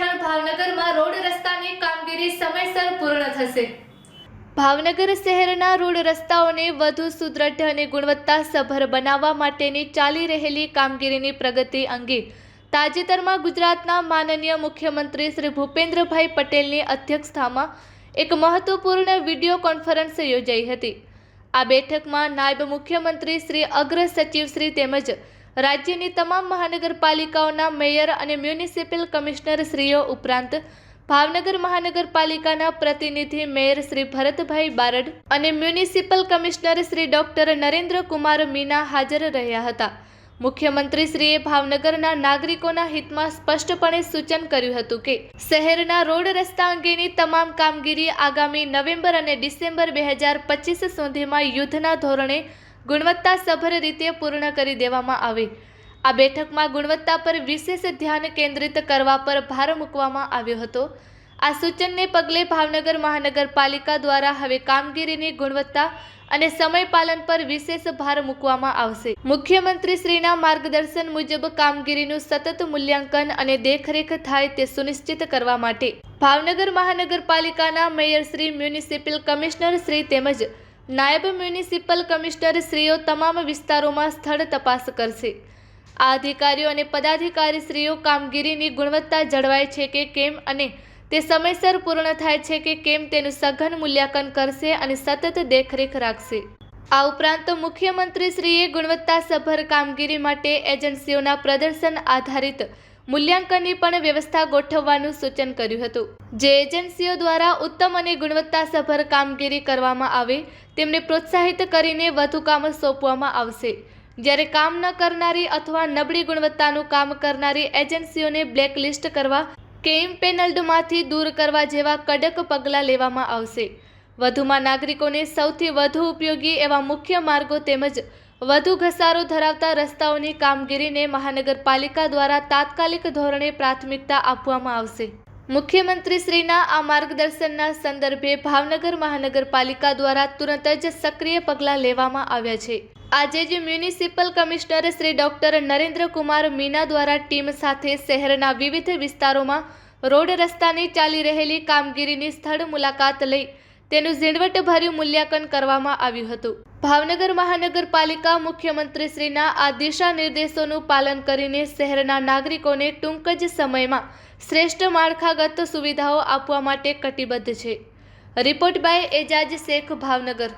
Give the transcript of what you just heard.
હેઠળ ભાવનગરમાં રોડ રસ્તાની કામગીરી સમયસર પૂર્ણ થશે. ભાવનગર શહેરના રોડ રસ્તાઓને વધુ સુદ્રઢ અને ગુણવત્તાસભર બનાવવા માટેની ચાલી રહેલી કામગીરીની પ્રગતિ અંગે તાજેતરમાં ગુજરાતના માનનીય મુખ્યમંત્રી શ્રી ભૂપેન્દ્રભાઈ પટેલની અધ્યક્ષતામાં એક મહત્વપૂર્ણ વીડિયો કોન્ફરન્સ યોજાઈ હતી. આ બેઠકમાં નાયબ મુખ્યમંત્રી શ્રી અગ્ર સચિવ શ્રી તેમજ રાજ્યની તમામ મહાનગરપાલિકાઓના મેયર અને મ્યુનિસિપલ કમિશનર શ્રીઓ ઉપરાંત ભાવનગર મહાનગરપાલિકાના પ્રતિનિધિ મેયર શ્રી ભરતભાઈ બારડ અને municipal commissioner Shri doctor Narendra Kumar Meena હાજર રહ્યા હતા. મુખ્યમંત્રીશ્રીએ ભાવનગરના નાગરિકોના હિતમાં સ્પષ્ટપણે સૂચન કર્યું હતું કે, શહેરના રોડ રસ્તા અંગેની તમામ કામગીરી આગામી નવેમ્બર અને ડિસેમ્બર બે હજાર પચીસ સુધીમાં યુદ્ધના ધોરણે ગુણવત્તાસભર રીતે પૂર્ણ કરી દેવામાં આવે. આ બેઠકમાં ગુણવત્તા પર વિશેષ ધ્યાન કેન્દ્રિત કરવા પર ભાર મૂકવામાં આવ્યો હતો. આ સૂચનને પગલે ભાવનગર મહાનગરપાલિકા દ્વારા હવે કામગીરીની ગુણવત્તા અને સમય પાલન પર વિશેષ ભાર મૂકવામાં આવશે. મુખ્યમંત્રી શ્રીના માર્ગદર્શન મુજબ કામગીરીનું સતત મૂલ્યાંકન અને દેખરેખ થાય તે સુનિશ્ચિત કરવા માટે ભાવનગર મહાનગરપાલિકાના mayor Shri municipal commissioner Shri તેમજ નાયબ મ્યુનિસિપલ કમિશનર શ્રીઓ તમામ વિસ્તારોમાં સ્થળ તપાસ કરશે. આ અધિકારીઓ અને પદાધિકારીશ્રીઓ કામગીરીની ગુણવત્તા જળવાય છે કે કેમ અને તે સમયસર પૂર્ણ થાય છે કે કેમ તેનું સઘન મૂલ્યાંકન કરશે અને સતત દેખરેખ રાખશે. આ ઉપરાંત મુખ્યમંત્રીશ્રીએ ગુણવત્તાસભર કામગીરી માટે એજન્સીઓના પ્રદર્શન આધારિત મૂલ્યાંકનની પણ વ્યવસ્થા ગોઠવવાનું સૂચન કર્યું હતું. જે એજન્સીઓ દ્વારા ઉત્તમ અને ગુણવત્તાસભર કામગીરી કરવામાં આવે, તેમને પ્રોત્સાહિત કરીને વધુ કામ સોંપવામાં આવશે. જ્યારે કામ ન કરનારી અથવા નબળી ગુણવત્તાનું કામ કરનારી એજન્સીઓને બ્લેકલિસ્ટ કરવા કે ઇમ્પેનલ્ડમાંથી દૂર કરવા જેવા કડક પગલાં લેવામાં આવશે. વધુમાં નાગરિકોને સૌથી વધુ ઉપયોગી એવા મુખ્ય માર્ગો તેમજ વધુ ઘસારો ધરાવતા રસ્તાઓની કામગીરીને મહાનગરપાલિકા દ્વારા તાત્કાલિક ધોરણે પ્રાથમિકતા આપવામાં આવશે. મુખ્યમંત્રીશ્રીના આ માર્ગદર્શનના સંદર્ભે ભાવનગર મહાનગરપાલિકા દ્વારા તુરંત જ સક્રિય પગલાં લેવામાં આવ્યા છે. આજે જ municipal commissioner Shri doctor Narendra Kumar Meena દ્વારા ટીમ સાથે શહેરના વિવિધ વિસ્તારોમાં રોડ રસ્તાની ચાલી રહેલી કામગીરીની સ્થળ મુલાકાત લઈ તેનું ઝીણવટભર્યું મૂલ્યાંકન કરવામાં આવ્યું હતું. ભાવનગર મહાનગરપાલિકા મુખ્યમંત્રીશ્રીના આ દિશા નિર્દેશોનું પાલન કરીને શહેરના નાગરિકોને ટૂંક જ સમયમાં શ્રેષ્ઠ માળખાગત સુવિધાઓ આપવા માટે કટિબદ્ધ છે. Report by Ejaz Shaikh, Bhavnagar.